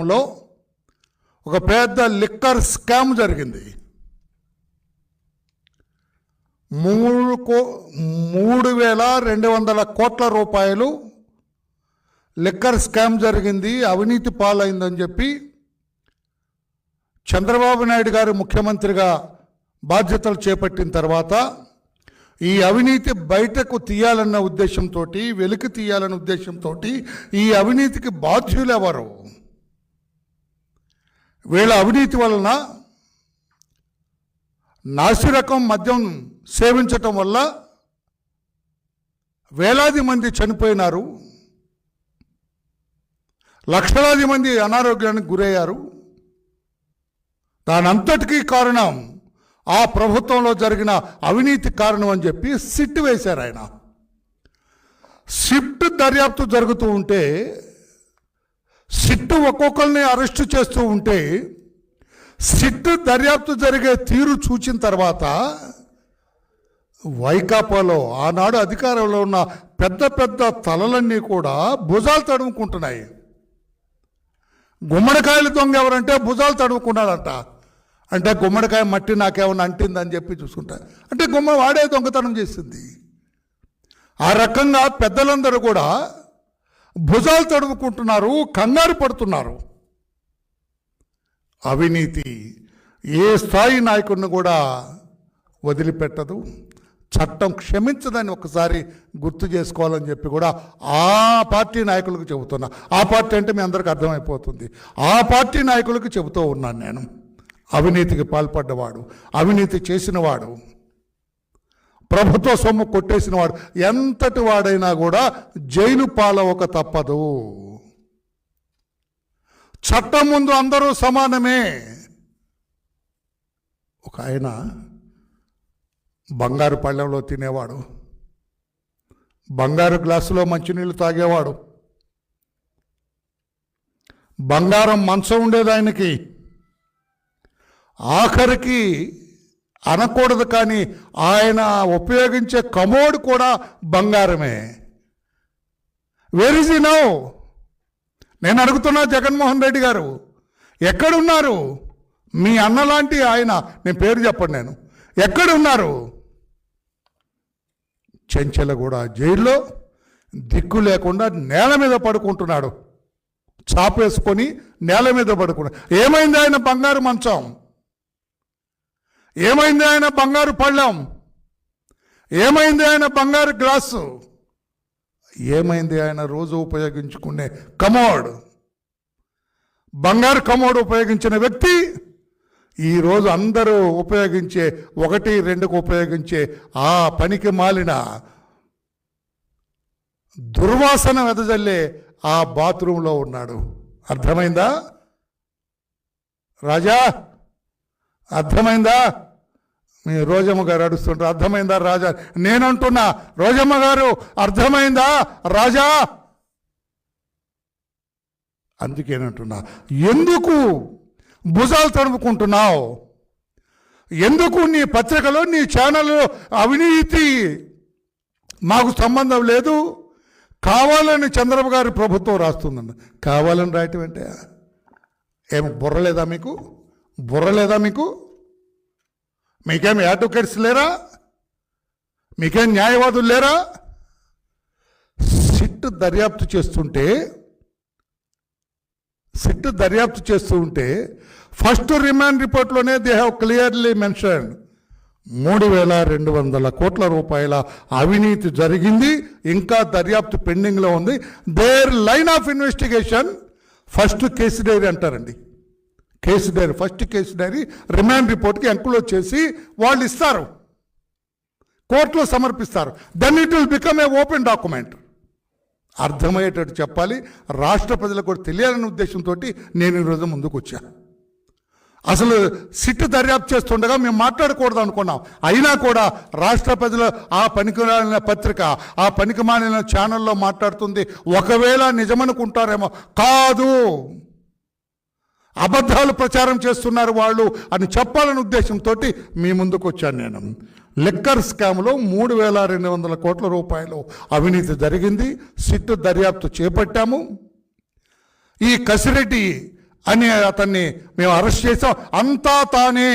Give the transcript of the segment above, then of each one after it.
పాలెంలో ఒక పెద్ద liquor scam జరిగింది. మూడు కో మూడు వేల రెండు వందల కోట్ల రూపాయలు లిక్కర్ స్కామ్ జరిగింది అవినీతి పాలైందని చెప్పి చంద్రబాబు నాయుడు గారు ముఖ్యమంత్రిగా బాధ్యతలు చేపట్టిన తర్వాత ఈ అవినీతి బయటకు తీయాలన్న ఉద్దేశంతో వెలికి తీయాలన్న ఉద్దేశంతో ఈ అవినీతికి బాధ్యులు ఎవరు వీళ్ళ అవినీతి వలన నాసిరకం మద్యం సేవించటం వల్ల వేలాది మంది చనిపోయినారు. లక్షలాది మంది అనారోగ్యానికి గురయ్యారు. దానంతటికీ కారణం ఆ ప్రభుత్వంలో జరిగిన అవినీతి కారణం అని చెప్పి సిట్ వేశారు ఆయన. సిట్ దర్యాప్తు జరుగుతూ ఉంటే సిట్టు ఒక్కొక్కరిని అరెస్టు చేస్తూ ఉంటే సిట్టు దర్యాప్తు జరిగే తీరు చూచిన తర్వాత వైకాపాలో ఆనాడు అధికారంలో ఉన్న పెద్ద పెద్ద తలలన్నీ కూడా భుజాలు తడుముకుంటున్నాయి. గుమ్మడికాయలు దొంగ ఎవరంటే భుజాలు తడుముకున్నాడంట. అంటే గుమ్మడికాయ మట్టి నాకేమన్నా అంటిందని చెప్పి చూసుకుంటా. అంటే గుమ్మ వాడే దొంగతనం చేసింది. ఆ రకంగా పెద్దలందరూ కూడా భుజాలు తడుముకుంటున్నారు కంగారు పడుతున్నారు. అవినీతి ఏ స్థాయి నాయకుడిని కూడా వదిలిపెట్టదు. చట్టం క్షమించదని ఒకసారి గుర్తు చేసుకోవాలని చెప్పి కూడా ఆ పార్టీ నాయకులకు చెబుతున్నా. ఆ పార్టీ అంటే మీ అందరికి అర్థమైపోతుంది. ఆ పార్టీ నాయకులకు చెబుతూ ఉన్నాను నేను. అవినీతికి పాల్పడ్డవాడు అవినీతి చేసినవాడు ప్రభుత్వ సొమ్ము కొట్టేసిన వాడు ఎంతటి వాడైనా కూడా జైలు పాలవక తప్పదు. చట్టం ముందు అందరూ సమానమే. ఒక ఆయన బంగారు పళ్ళెంలో తినేవాడు. బంగారు గ్లాసులో మంచినీళ్ళు తాగేవాడు. బంగారం మంచం ఉండేది ఆయనకి ఆఖరికి అనకూడదు కానీ ఆయన ఉపయోగించే కమోడ్ కూడా బంగారమే. వెర్ ఇస్ నో నేను అడుగుతున్నా జగన్మోహన్ రెడ్డి గారు. ఎక్కడున్నారు? మీ అన్నలాంటి ఆయన నేను పేరు చెప్పండి నేను. ఎక్కడున్నారు? చెంచెలగూడ జైల్లో దిక్కు లేకుండా నేల మీద పడుకుంటున్నాడు. చాపేసుకొని నేల మీద పడుకున్నాడు ఏమైంది ఆయన బంగారు మంచం? ఏమైంది ఆయన బంగారు పళ్ళం? ఏమైంది ఆయన బంగారు గ్లాసు? ఏమైంది ఆయన రోజు ఉపయోగించుకునే కమోడ్? బంగారు కమోడ్ ఉపయోగించిన వ్యక్తి ఈరోజు అందరూ ఉపయోగించే ఒకటి రెండుకు ఉపయోగించే ఆ పనికి మాలిన దుర్వాసన వెదజల్లే ఆ బాత్రూంలో ఉన్నాడు. అర్థమైందా? రాజా అర్థమైందా? మీ రోజమ్మ గారు అడుస్తుంటారు అర్థమైందా రాజా? నేనంటున్నా రోజమ్మ గారు అర్థమైందా? రాజా? అందుకేనంటున్నా ఎందుకు భుజాలు తడుపుకుంటున్నావు ఎందుకు నీ పత్రికలో నీ ఛానల్లో అవినీతి మాకు సంబంధం లేదు? కావాలని చంద్రబాబు గారి ప్రభుత్వం రాస్తుందండి కావాలని రాయటం అంటే ఏం బుర్రలేదా మీకు? బుర్ర లేదా మీకు? మీకేం అడ్వకేట్స్ లేరా? మీకేం న్యాయవాదులు లేరా? సిట్ దర్యాప్తు చేస్తుంటే సిట్ దర్యాప్తు చేస్తూ ఉంటే ఫస్ట్ రిమాండ్ రిపోర్ట్లోనే దే హ్యావ్ క్లియర్లీ మెన్షన్ మూడు వేల రెండు వందల కోట్ల రూపాయల అవినీతి జరిగింది ఇంకా దర్యాప్తు పెండింగ్లో ఉంది. Their line of investigation first case diary అంటారండి. Case diary first case diary remand రిపోర్ట్కి enclose చేసి వాళ్ళు ఇస్తారు. కోర్టులో సమర్పిస్తారు. Then it will become a open document అర్థమయ్యేటట్టు చెప్పాలి. రాష్ట్ర ప్రజలకు కూడా తెలియాలనే ఉద్దేశంతో నేను ఈరోజు ముందుకు వచ్చా. అసలు సిట్ దర్యాప్తు చేస్తుండగా మేము మాట్లాడకూడదు అనుకున్నాం. అయినా కూడా రాష్ట్ర ప్రజలు ఆ పనికిమాలిన పత్రిక ఆ పనికిమాలిన ఛానల్లో మాట్లాడుతుంది. ఒకవేళ నిజమనుకుంటారేమో. కాదు. అబద్ధాలు ప్రచారం చేస్తున్నారు వాళ్ళు అని చెప్పాలనే ఉద్దేశంతో మీ ముందుకు వచ్చాను నేను. లిక్కర్ స్కామ్లో మూడు వేల రెండు వందల కోట్ల రూపాయలు అవినీతి జరిగింది. సిట్ దర్యాప్తు చేపట్టాము. ఈ కసిరెడ్డి అని అతన్ని మేము అరెస్ట్ చేసాం అంతా తానే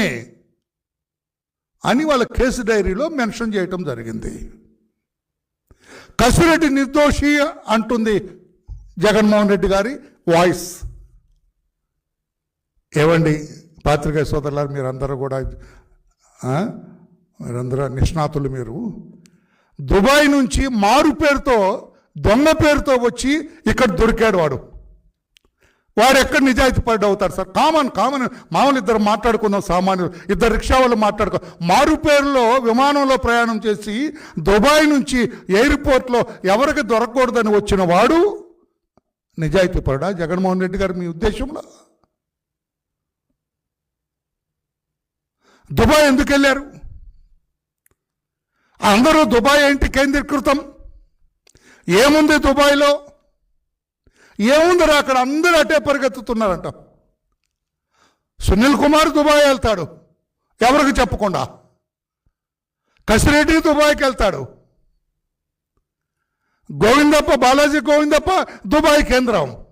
అని వాళ్ళ కేసు డైరీలో మెన్షన్ చేయటం జరిగింది. కసిరెడ్డి నిర్దోషి అంటుంది జగన్మోహన్ రెడ్డి గారి వాయిస్. ఏవండి పాత్రిక సోదరులారు మీరందరూ కూడా మీరందరూ నిష్ణాతులు మీరు. దుబాయ్ నుంచి మారు పేరుతో దొంగ పేరుతో వచ్చి ఇక్కడ దొరికాడు వాడు. వాడు ఎక్కడ నిజాయితీ పడ్డ అవుతారు సార్? కామన్ కామన్ మామూలు ఇద్దరు మాట్లాడుకుందాం సామాన్యులు. ఇద్దరు రిక్షా వాళ్ళు మాట్లాడుకో. మారు పేరులో విమానంలో ప్రయాణం చేసి దుబాయ్ నుంచి ఎయిర్పోర్ట్లో ఎవరికి దొరకకూడదని వచ్చిన వాడు నిజాయితీ పడా జగన్మోహన్ రెడ్డి గారు మీ ఉద్దేశంలో? దుబాయ్ ఎందుకు వెళ్ళారు? అందరూ దుబాయ్ ఏంటి కేంద్రీకృతం? ఏముంది దుబాయ్లో? ఏముందిరా అక్కడ అందరూ అటే పరిగెత్తుతున్నారంట. సునీల్ కుమార్ దుబాయ్ వెళ్తాడు. ఎవరికి చెప్పకుండా? కసిరెడ్డి దుబాయ్కి వెళ్తాడు. గోవిందప్ప బాలాజీ గోవిందప్ప దుబాయ్ కేంద్రం.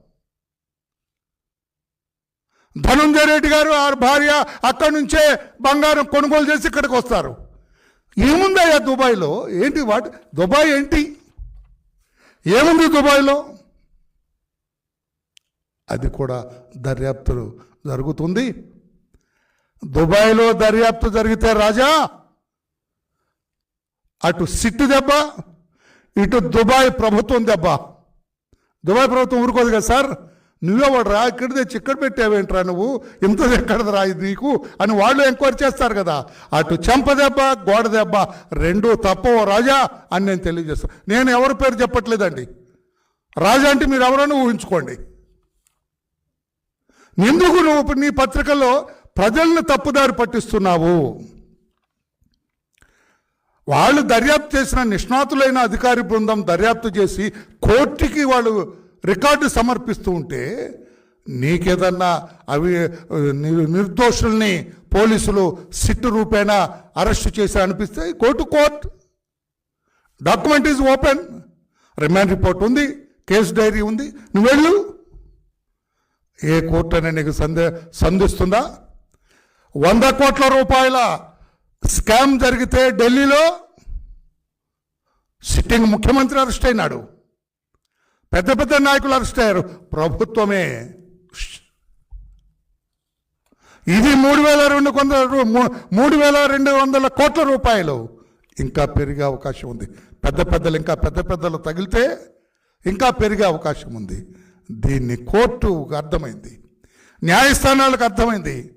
ధనుంజయ రెడ్డి గారు ఆ భార్య అక్కడి నుంచే బంగారం కొనుగోలు చేసి ఇక్కడికి వస్తారు. ఏముందయ్యా దుబాయ్లో? ఏంటి వాటి దుబాయ్ ఏంటి? ఏముంది దుబాయ్లో? అది కూడా దర్యాప్తు జరుగుతుంది. దుబాయ్లో దర్యాప్తు జరిగితే రాజా అటు సిట్టు దెబ్బ ఇటు దుబాయ్ ప్రభుత్వం దెబ్బ. దుబాయ్ ప్రభుత్వం ఊరుకోదు కదా సార్? నువ్వెవడు రా ఇక్కడ తెచ్చి ఇక్కడ పెట్టావేంట్రా నువ్వు? ఇంత ఎక్కడదిరా ఇది నీకు? అని వాళ్ళు ఎంక్వైరీ చేస్తారు కదా. అటు చెంప దెబ్బ గోడ దెబ్బ రెండూ తప్పవు రాజా అని నేను తెలియజేస్తాను నేను ఎవరి పేరు చెప్పట్లేదండి. రాజా అంటే మీరు ఎవరైనా ఊహించుకోండి. ఎందుకు నువ్వు నీ పత్రికల్లో ప్రజలను తప్పుదారి పట్టిస్తున్నావు. వాళ్ళు దర్యాప్తు చేసిన నిష్ణాతులైన అధికారి బృందం దర్యాప్తు చేసి కోర్టుకి వాళ్ళు రికార్డు సమర్పిస్తూ ఉంటే నీకేదన్నా అవి నిర్దోషుల్ని పోలీసులు సిట్టు రూపేణా అరెస్ట్ చేసి అనిపిస్తే court court document is open remand report ఉంది. కేసు డైరీ ఉంది. నువ్వు వెళ్ళు. ఏ కోర్టు అనే నీకు సందే సంధిస్తుందా? వంద కోట్ల రూపాయల స్కామ్ జరిగితే ఢిల్లీలో సిట్టింగ్ ముఖ్యమంత్రి అరెస్ట్ అయినాడు. పెద్ద పెద్ద నాయకులు అరెస్ట్ అయ్యారు. ప్రభుత్వమే. ఇది మూడు వేల రెండు వందల రూ- మూ- మూడు వేల రెండు వందల కోట్ల రూపాయలు. ఇంకా పెరిగే అవకాశం ఉంది. పెద్ద పెద్దలు ఇంకా పెద్ద పెద్దలు తగిలితే ఇంకా పెరిగే అవకాశం ఉంది. దీన్ని కోర్టుకు అర్థమైంది. న్యాయస్థానాలకు అర్థమైంది.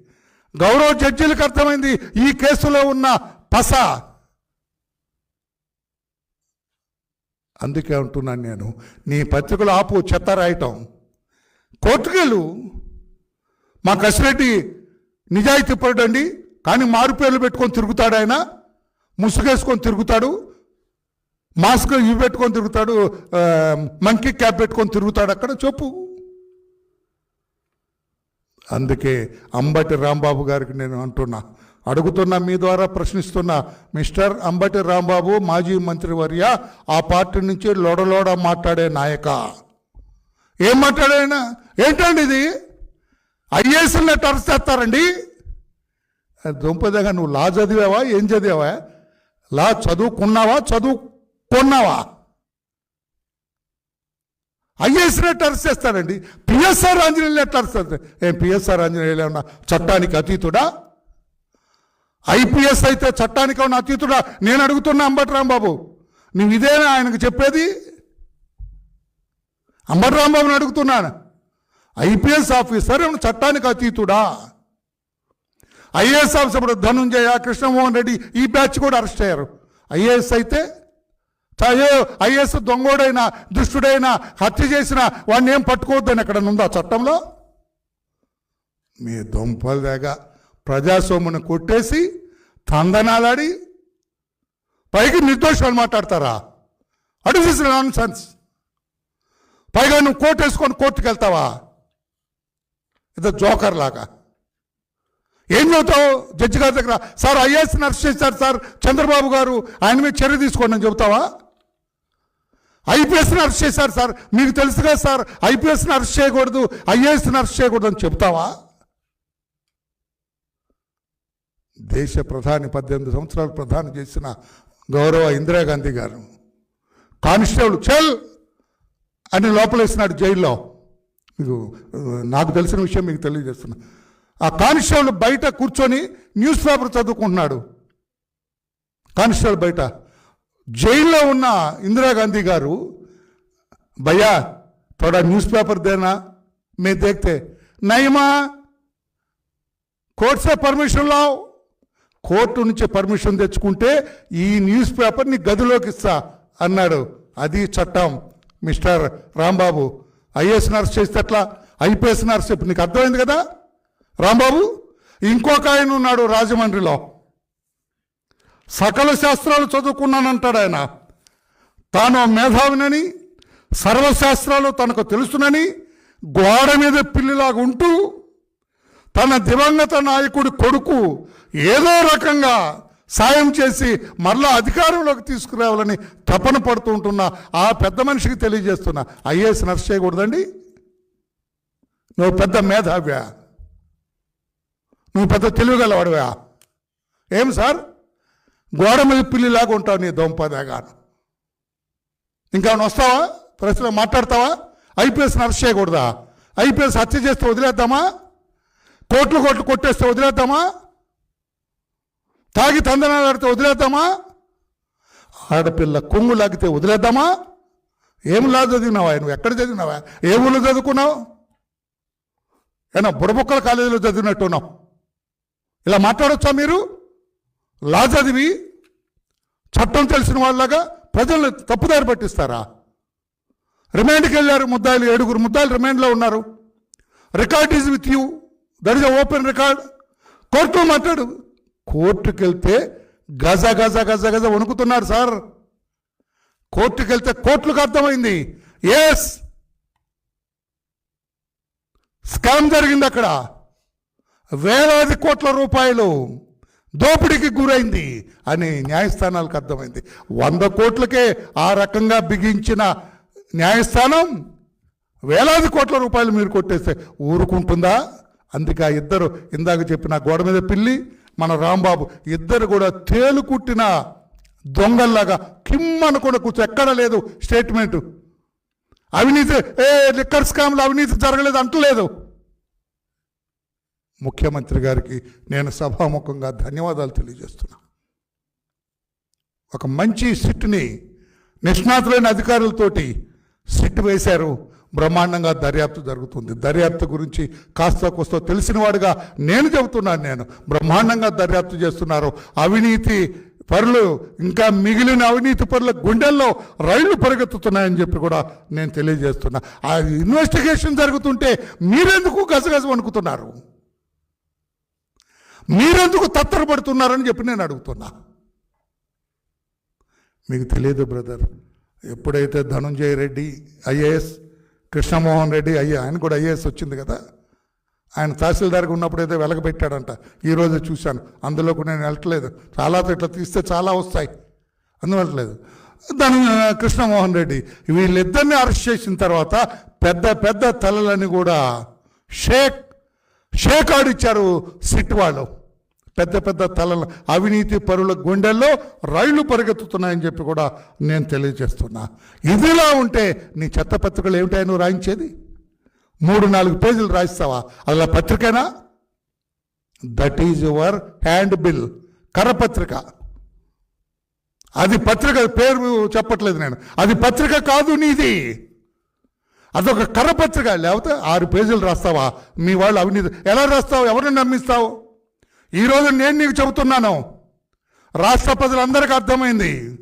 గౌరవ జడ్జీలకు అర్థమైంది. ఈ కేసులో ఉన్న పస అందుకే అంటున్నాను నేను నీ పత్రికలు ఆపు చెత్త రాయటం. కోర్టుకెళ్ళు. మా కసిరెడ్డి నిజాయితీ పడండి కానీ మారుపేర్లు పెట్టుకొని తిరుగుతాడు ఆయన. ముసుగేసుకొని తిరుగుతాడు. మాస్క్ ఇవి పెట్టుకొని తిరుగుతాడు మంకీ క్యాప్ పెట్టుకొని తిరుగుతాడు అక్కడ చెప్పు. అందుకే అంబటి రాంబాబు గారికి నేను అంటున్నా అడుగుతున్న మీ ద్వారా ప్రశ్నిస్తున్న మిస్టర్ అంబటి రాంబాబు మాజీ మంత్రివర్య ఆ పార్టీ నుంచి లోడలోడ మాట్లాడే నాయక. ఏం మాట్లాడేనా ఏంటండి ఇది? ఐఏఎస్ని టర్స్ చేస్తారండి దుంపదగా నువ్వు లా చదివావా? ఏం చదివావా? లా చదువుకున్నావా? చదువుకున్నావా? ఐఏఎస్ని టర్స్ చేస్తారండి పిఎస్ఆర్ ఆంజనేయులు టర్స్ చేస్తారు ఏం పిఎస్ఆర్ ఆంజనేయులు ఏమన్నా చట్టానికి అతీతుడా? ఐపీఎస్ అయితే చట్టానికి ఉన్న అతీతుడా? నేను అడుగుతున్నా అంబటరాం రాంబాబు నువ్వు ఇదేనా ఆయనకు చెప్పేది? అంబటరాం రాంబాబుని అడుగుతున్నాను. ఐపీఎస్ ఆఫీసర్ చట్టానికి అతీతుడా? ఐఏఎస్ ఆఫీసర్ ఇప్పుడు ధనుంజయ కృష్ణమోహన్ రెడ్డి ఈ బ్యాచ్ కూడా అరెస్ట్ అయ్యారు. ఐఏఎస్ అయితే ఐఏఎస్ దొంగోడైనా దుష్టుడైనా హత్య చేసిన వాడిని ఏం పట్టుకోవద్దని ఎక్కడ ఉందా చట్టంలో? మీ దొంపల దాకా ప్రజాస్వామ్యను కొట్టేసి తందనాలాడి పైకి నిర్దోషాలు మాట్లాడతారా? అడిగిస్ నాన్ సెన్స్ పైగా నువ్వు కోర్టు వేసుకొని కోర్టుకు వెళ్తావా? ఇది జోకర్ లాగా. ఏం చెబుతావు జడ్జి గారి దగ్గర సార్ ఐఏఎస్ని అరెస్ట్ చేశారు సార్ చంద్రబాబు గారు ఆయన మీద చర్య తీసుకోండి అని చెబుతావా? ఐపీఎస్ని అరెస్ట్ చేశారు సార్ మీకు తెలుసు కదా సార్ ఐపీఎస్ని అరెస్ట్ చేయకూడదు ఐఏఎస్ని అరెస్ట్ చేయకూడదు అని చెప్తావా దేశ ప్రధాని పద్దెనిమిది సంవత్సరాలు ప్రధాని చేసిన గౌరవ ఇందిరాగాంధీ గారు. కానిస్టేబుల్ చల్! అని లోపలేసినాడు జైల్లో. మీకు నాకు తెలిసిన విషయం మీకు తెలియజేస్తున్నా. ఆ కానిస్టేబుల్ బయట కూర్చొని న్యూస్ పేపర్ చదువుకుంటున్నాడు. కానిస్టేబుల్ బయట. జైల్లో ఉన్న ఇందిరాగాంధీ గారు భయ్యా తోడా న్యూస్ పేపర్ దేనా? మీరు దేక్తే. నయమా కోర్ట్ పర్మిషన్ లావు కోర్టు నుంచి పర్మిషన్ తెచ్చుకుంటే ఈ న్యూస్ పేపర్ని గదిలోకి ఇస్తా అన్నాడు. అది చట్టం. మిస్టర్ రాంబాబు ఐఏఎస్ నర్స్ చేస్తే అట్లా ఐపీఎస్ నర్స్ ఇప్పుడు నీకు అర్థమైంది కదా? రాంబాబు ఇంకొక ఆయన ఉన్నాడు రాజమండ్రిలో. సకల శాస్త్రాలు చదువుకున్నానంటాడు ఆయన. తాను మేధావినని సర్వశాస్త్రాలు తనకు తెలుసునని గోడ మీద పిల్లిలాగా ఉంటూ తన దివంగత నాయకుడి కొడుకు ఏదో రకంగా సాయం చేసి మరలా అధికారంలోకి తీసుకురావాలని తపన పడుతూ ఉంటున్న ఆ పెద్ద మనిషికి తెలియజేస్తున్నా. ఐఏఎస్ నర్స్ చేయకూడదండి. నువ్వు పెద్ద మేధావ్యా. నువ్వు పెద్ద తెలివిగలవాడివా. ఏం సార్? గోడ మీద పిల్లిలాగా ఉంటావు నీ దొంపదేగాను. ఇంకా వస్తావా? ప్రశ్న మాట్లాడతావా? ఐపీఎస్ నర్స్ చేయకూడదా? ఐపీఎస్ హత్య చేస్తే వదిలేద్దామా? కోట్లు కోట్లు కొట్టేస్తే వదిలేద్దామా? తాగి తందనాలు ఆడితే వదిలేద్దామా? ఆడపిల్ల కొంగు లాగితే వదిలేద్దామా? ఏం లా చదివినావా? నువ్వు ఎక్కడ చదివినావా? ఏ ఊళ్ళో చదువుకున్నావు? ఏమన్నా బుడబొక్కల కాలేజీలో చదివినట్టున్నావు? ఇలా మాట్లాడొచ్చా మీరు? లా చదివి చట్టం తెలిసిన వాళ్ళగా ప్రజలను తప్పుదారి పట్టిస్తారా? రిమాండ్కి వెళ్ళారు ముద్దాయిలు ఏడుగురు ముద్దాయిలు రిమాండ్లో ఉన్నారు. Record is with you. That is open record court మాట్లాడు కోర్టుకి వెళ్తే గజ గజ గజ గజ వణుకుతున్నారు సార్. కోర్టుకి వెళ్తే కోర్టులకు అర్థమైంది. ఎస్ స్కామ్ జరిగింది అక్కడ. వేలాది కోట్ల రూపాయలు దోపిడీకి గురైంది అని న్యాయస్థానాలకు అర్థమైంది. వంద కోట్లకే ఆ రకంగా బిగించిన న్యాయస్థానం వేలాది కోట్ల రూపాయలు మీరు కొట్టేస్తే ఊరుకుంటుందా? అందుకే ఆ ఇద్దరు ఇందాక చెప్పిన గోడ మీద పిల్లి మన రాంబాబు ఇద్దరు కూడా తేలు కుట్టిన దొంగల్లాగా కిమ్మనకుండా కూర్చో ఎక్కడ లేదు స్టేట్మెంటు అవినీతి ఏ లిక్కర్ స్కామ్లు అవినీతి జరగలేదు అంటలేదు. ముఖ్యమంత్రి గారికి నేను సభాముఖంగా ధన్యవాదాలు తెలియజేస్తున్నా. ఒక మంచి సిట్ని నిష్ణాతులైన అధికారులతోటి సిట్ వేశారు. బ్రహ్మాండంగా దర్యాప్తు జరుగుతుంది. దర్యాప్తు గురించి కాస్త కోస్త తెలిసినవాడుగా నేను చెబుతున్నాను నేను. బ్రహ్మాండంగా దర్యాప్తు చేస్తున్నారు. అవినీతి పరులు ఇంకా మిగిలిన అవినీతి పరుల గుండెల్లో రైళ్ళు పరిగెత్తుతున్నాయని చెప్పి కూడా నేను తెలియజేస్తున్నా. ఆ ఇన్వెస్టిగేషన్ జరుగుతుంటే మీరెందుకు గజగజ వణుకుతున్నారు? మీరెందుకు తత్తరపడుతున్నారని చెప్పి నేను అడుగుతున్నా. మీకు తెలియదు బ్రదర్ ఎప్పుడైతే ధనుంజయ రెడ్డి ఐఏఎస్ కృష్ణమోహన్ రెడ్డి అయ్యా ఆయన కూడా ఐఏఎస్ వచ్చింది కదా. ఆయన తహసీల్దార్గా ఉన్నప్పుడైతే వెలగబెట్టాడంట ఈరోజు చూశాను. అందులోకి నేను వెళ్ళట్లేదు. చాలా ఇట్లా తీస్తే చాలా వస్తాయి. అందువల్లలేదు దాని కృష్ణమోహన్ రెడ్డి వీళ్ళిద్దరిని అరెస్ట్ చేసిన తర్వాత పెద్ద పెద్ద తలలని కూడా షేక్ షేక్ ఆడిచ్చారు సిట్ వాళ్ళు పెద్ద పెద్ద తలల అవినీతి పరుల గుండెల్లో రైళ్ళు పరిగెత్తుతున్నాయని చెప్పి కూడా నేను తెలియజేస్తున్నా. ఇదిలా ఉంటే నీ చెత్త పత్రికలు ఏమిటాయి నువ్వు రాయించేది? మూడు నాలుగు పేజీలు రాయిస్తావా? అలా పత్రికేనా? That is your hand bill కరపత్రిక. అది పత్రిక పేరు చెప్పట్లేదు నేను. అది పత్రిక కాదు నీది. అదొక కరపత్రిక. లేకపోతే ఆరు పేజీలు రాస్తావా? మీ వాళ్ళు అవినీతి. ఎలా రాస్తావు? ఎవరిని నమ్మిస్తావు? ఈరోజు నేను నీకు చెబుతున్నాను. రాష్ట్ర ప్రజలందరికీ అర్థమైంది.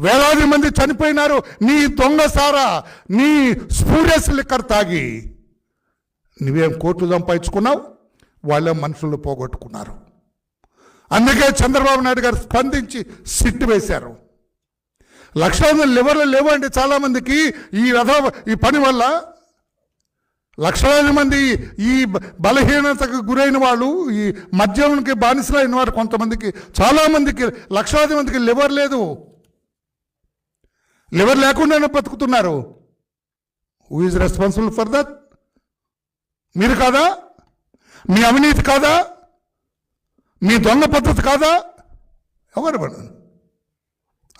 వేలాది మంది చనిపోయినారు. నీ దొంగ సారా నీ స్పూరియస్ లిక్కర్ తాగి. నువ్వేం కోట్లు సంపాదించుకున్నావు? వాళ్ళే మనుషులు పోగొట్టుకున్నారు. అందుకే చంద్రబాబు నాయుడు గారు స్పందించి సిట్టు వేశారు. లక్షలాది లివర్లు లేవండి చాలామందికి ఈ రథ ఈ పని వల్ల. లక్షలాది మంది ఈ బలహీనతకు గురైన వాళ్ళు ఈ మద్యంకి బానిసలైన వారు కొంతమందికి చాలామందికి లక్షలాది మందికి లివర్ లేదు. లివర్ లేకుండానే బతుకుతున్నారు who is responsible for that మీరు కాదా? మీ అవినీతి కాదా? మీ దొంగ పద్ధతి కాదా? ఎవరు పడదు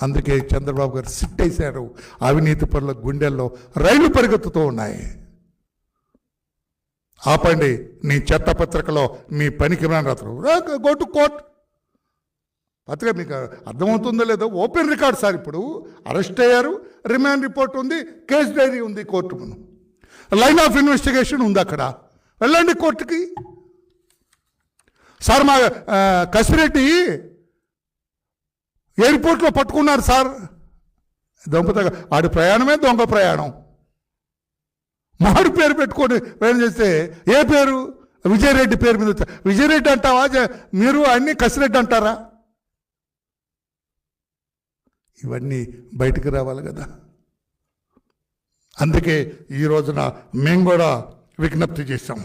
అందుకే చంద్రబాబు గారు సిట్టేశారు. అవినీతి పనుల గుండెల్లో రైలు పరిగెత్తుతూ ఉన్నాయి. ఆపండి. నీ చెత్త పత్రికలో మీ పనికి రాత్రు గో టు కోర్ట్. పత్రిక మీకు అర్థమవుతుందో లేదో ఓపెన్ రికార్డ్ సార్ ఇప్పుడు. అరెస్ట్ అయ్యారు రిమాండ్ రిపోర్ట్ ఉంది కేస్ డైరీ ఉంది కోర్టు మనం లైన్ ఆఫ్ ఇన్వెస్టిగేషన్ ఉంది అక్కడ. వెళ్ళండి కోర్టుకి. సార్ మా కసిరెడ్డి ఎయిర్పోర్ట్లో పట్టుకున్నారు సార్. దొంగత ఆడి ప్రయాణమే దొంగ ప్రయాణం. మాడు పేరు పెట్టుకొని ప్రయాణం చేస్తే ఏ పేరు? విజయరెడ్డి పేరు మీద విజయరెడ్డి అంటావా? మీరు అన్ని కసిరెడ్డి అంటారా? ఇవన్నీ బయటికి రావాలి కదా. అందుకే ఈ రోజున మేము కూడా విజ్ఞప్తి చేశాం.